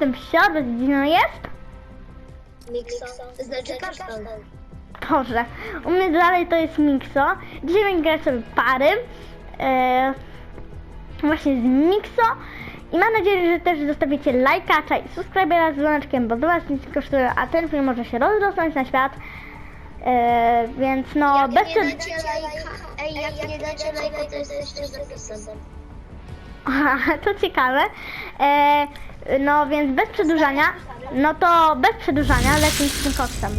jestem wsiadł, no jest? Miksa, znaczy kasztan. Dobrze. U mnie dalej to jest Mixo. Dzisiaj będę grać sobie pary. E, właśnie z Mixo. I mam nadzieję, że też zostawicie lajka, i subskrybera z dzwoneczkiem, bo do was nic nie kosztuje, a ten film może się rozrosnąć na świat. E, więc no, Jak bez nie dacie lajka, ej, jak nie dacie lajka, to jesteście zapisem. Aha, to ciekawe. E, no więc bez przedłużania, no to bez przedłużania lecimy z tym koksem.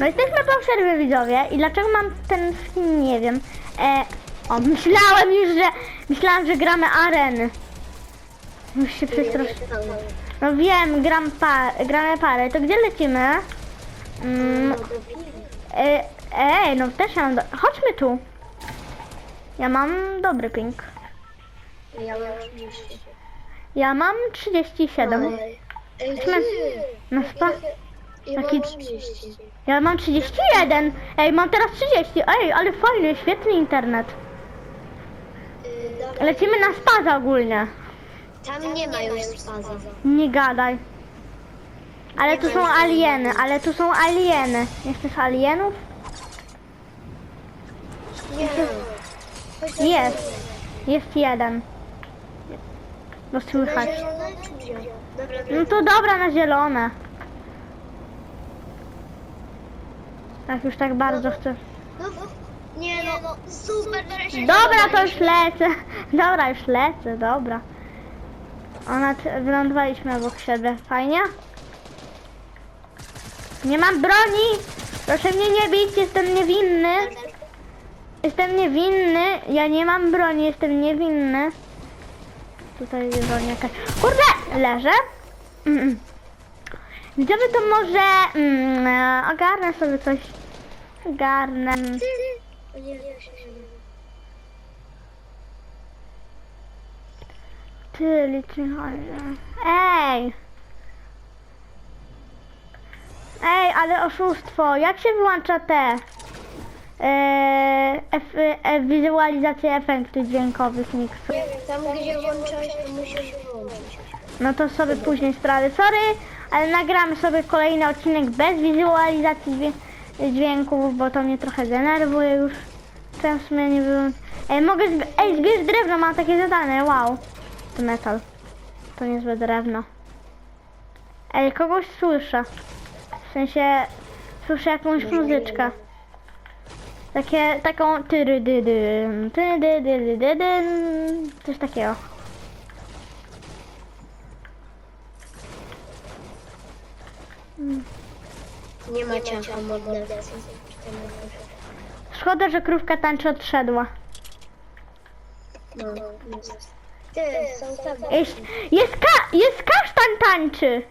No jesteśmy po przerwie widzowie i dlaczego mam ten skin nie wiem. E, o, myślałem już, że myślałam, że gramy areny. Już się przestraszyłem. No wiem, gram pa, gramy parę. To gdzie lecimy? Mm, e, ej, no też ja mam. Do... Chodźmy tu. Ja mam dobry ping. Ja mam oczywiście. Ja mam 37. Ej, My- ty! No spa. Ja Taki- mam 30. Ja mam 31. Ej, mam teraz 30. Ej, ale fajny, świetny internet. Yy. Lecimy na spaza ogólnie. Tam nie ma już spaza. Nie gadaj. Ale tu są alieny, ale tu są alieny. Nie chcesz alienów? Nie. Jest. Jest jeden. Bo słychać. Dobra, No to dobra na zielone. Tak już tak bardzo chcę. no, nie no, super, że się Dobra, to już lecę. Dobra, już lecę, dobra. Ona wylądowaliśmy obok siebie. Fajnie? Nie mam broni! Proszę mnie nie bić, jestem niewinny. Jestem niewinny. Ja nie mam broni, jestem niewinny. Tutaj broń jakaś. Kurde! Leżę. Mm. Widzowie, to może mm, ogarnę sobie coś. Ogarnę. Ty liczy Ej! Ej, ale oszustwo. Jak się wyłącza te e, ef, e, wizualizacje efektów dźwiękowych mixu? wiem, tam gdzie włączałeś, to musisz wyłączyć. No to sobie później sprawdzę. Sorry, ale nagramy sobie kolejny odcinek bez wizualizacji dźwię- dźwięków, bo to mnie trochę denerwuje już. Teraz mnie nie było. Ej, mogę zb- Ej, zbierz drewno, mam takie zadane, wow. To metal. To niezłe drewno. Ej, kogoś słyszę. W sensie, słyszę jakąś muzyczkę. Takie, taką tyrydydym, tyrydydydydym, coś takiego. Nie ma mordercy. Szkoda, że krówka tańczy odszedła. No, jest. Ty, są. Jest, jest, ka, jest kasztan tańczy.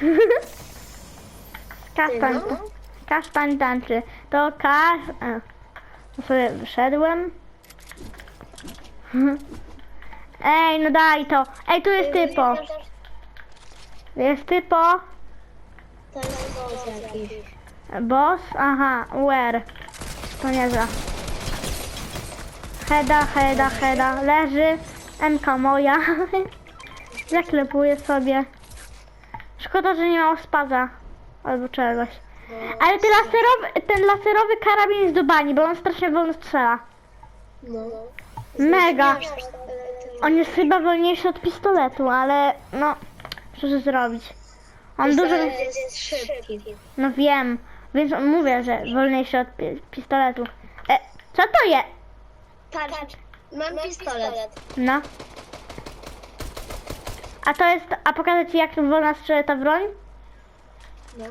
Kasztan, no? Kasztan tańczy. To kasz... A, sobie wyszedłem. Ej, no daj to. Ej, tu jest typo. Jest typo. Boss? Aha, where? To nie za. Heda, heda, heda. Leży. MK moja. Zaklepuję sobie. Szkoda, że nie ma spaza. Albo czegoś. Ale ten laserowy, ten laserowy karabin jest do bani, bo on strasznie wolno strzela. No. Mega. On jest chyba wolniejszy od pistoletu, ale no, co zrobić? On dużo... Jest szybki. No wiem, więc mówię, że wolniejszy od pi- pistoletu. E, co to jest? Patrz, mam pistolet. No. A to jest, a pokażę ci jak wolna strzela ta broń? No.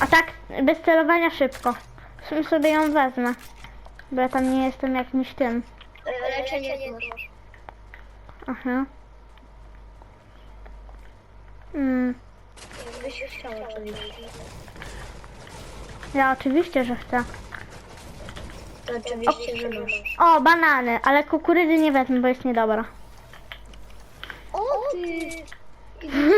A tak, bez celowania szybko. W sumie sobie ją wezmę. Bo ja tam nie jestem jakimś tym. Leczenie nie masz. Aha. Mm. Jakbyś chciał oczywiście. Ja oczywiście, że chcę. Oczywiście, że masz. O, banany, ale kukurydzy nie wezmę, bo jest niedobra. O ty!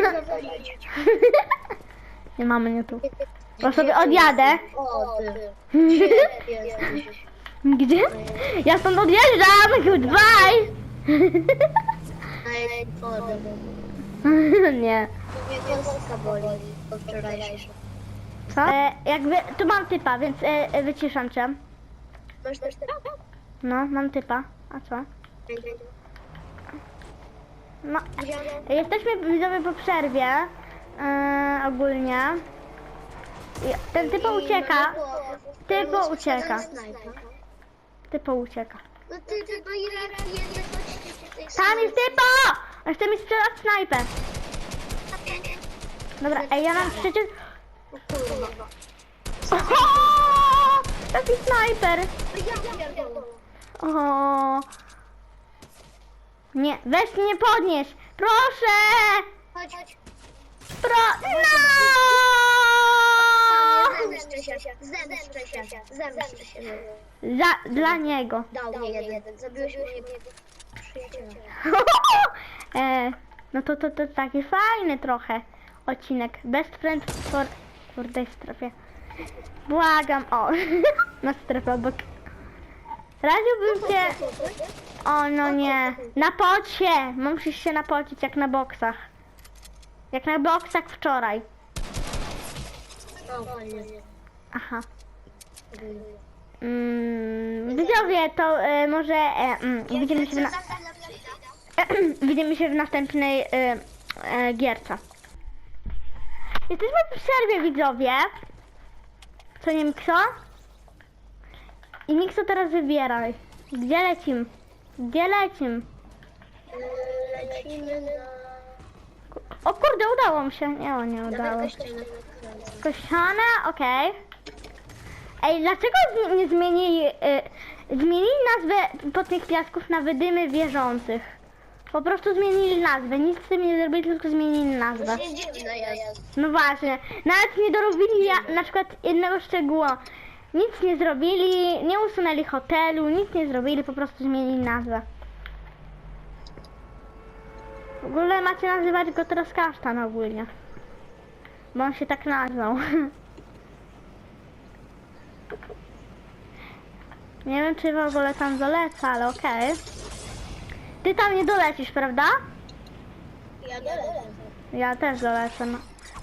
Nie mamy nie tu. Bo sobie odjadę. O ty! Gdzie jesteś? Gdzie? Ja stąd odjeżdżam! Goodbye! na wodę. nie. Mnie kostka boli po wczorajszym. Co? E, jakby, tu mam typa, więc e, e, wyciszam cię. Masz też? No, mam typa. A co? No, jesteśmy widzowie po przerwie. E, ogólnie. Ten typo ucieka. Typo ucieka. Typo ucieka. No ty, no Tam jest typo! On chce mi strzelać snajper. Dobra, ej, ja mam przecież... O kurwa. Oho! Taki snajper! Ja pierdolę. O. Nie, weź mnie podnieś! Proszę! Chodź, chodź. Pro... No! Zemszczę się, zemszczę się, zemszczę się. Za, dla niego. Dał mnie jeden, zabiłeś mojego przyjaciela. e, no to, to, to taki fajny trochę odcinek. Best friend for... Kurde, w strefie. Błagam, o. Na strefę obok. Radziłbym cię... O, no nie. Na pocie! Musisz się napocić jak na boksach. Jak na boksach wczoraj. Aha. Mm, widzowie, to e, może e, mm, widzimy się w na... widzimy się w następnej e, e, gierce. Jesteśmy w przerwie, widzowie. Co nie, Mikso? I Mikso teraz wybieraj. Gdzie lecim? Gdzie lecim? Lecimy na... O kurde, udało mi się. Nie, o, nie udało. Kościelny Kościane, okej. Ej, dlaczego nie zmienili, y, zmienili nazwę Potnych Piasków na Wydymy Wierzących? Po prostu zmienili nazwę, nic z tym nie zrobili, tylko zmienili nazwę. dziwne jest. No właśnie, nawet nie dorobili ja, na przykład jednego szczegółu. Nic nie zrobili, nie usunęli hotelu, nic nie zrobili, po prostu zmienili nazwę. W ogóle macie nazywać go teraz kasztan ogólnie. Bo on się tak nazwał. Nie wiem czy w ogóle tam doleca, ale okej. Ty tam nie dolecisz, prawda? Ja dolecę. Ja też dolecę, no.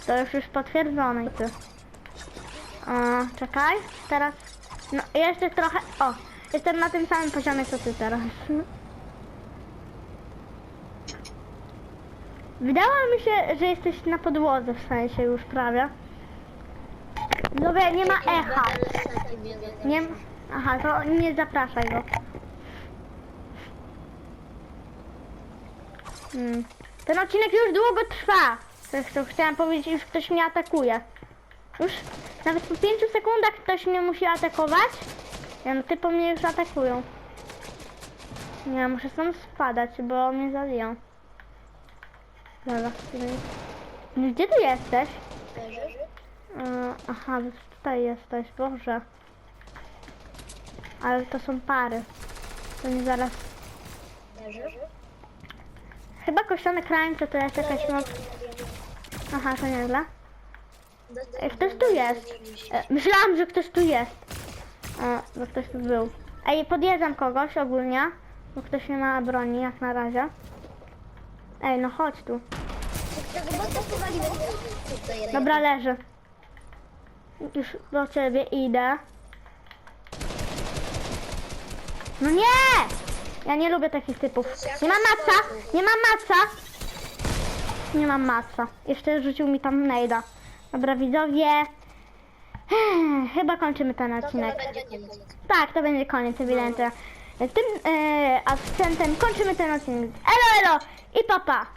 To już już potwierdzone i ty. O, czekaj, teraz... No, jeszcze trochę... O, jestem na tym samym poziomie, co ty teraz. Wydało mi się, że jesteś na podłodze, w sensie już prawie. Dobra, nie ma echa. Nie ma... Aha, to nie zapraszaj go. Hmm. Ten odcinek już długo trwa. To chciałam powiedzieć, już ktoś mnie atakuje. Już nawet po 5 sekundach ktoś mnie musi atakować. Ja, no ty po mnie już atakują. Nie, muszę stąd spadać, bo mnie zabiją. Dobra. No, Gdzie ty jesteś? Yy, aha, tutaj jesteś, Boże. Ale to są pary. To nie zaraz... Chyba kościane krańce to jest jakaś moc... Aha, to nieźle. Ktoś tu jest. E, myślałam, że ktoś tu jest. O, bo ktoś tu był. Ej, podjeżdżam kogoś ogólnie. Bo ktoś nie ma broni jak na razie. Ej, no chodź tu. Dobra, leży. Już do ciebie idę. No nie! Ja nie lubię takich typów. Nie mam maca! Nie mam maca! Nie mam maca. Jeszcze rzucił mi tam nejda. Dobra, widzowie. Chyba kończymy ten odcinek. Tak, to będzie koniec, ewidentnie. Tym e, akcentem kończymy ten odcinek. Elo, elo i papa.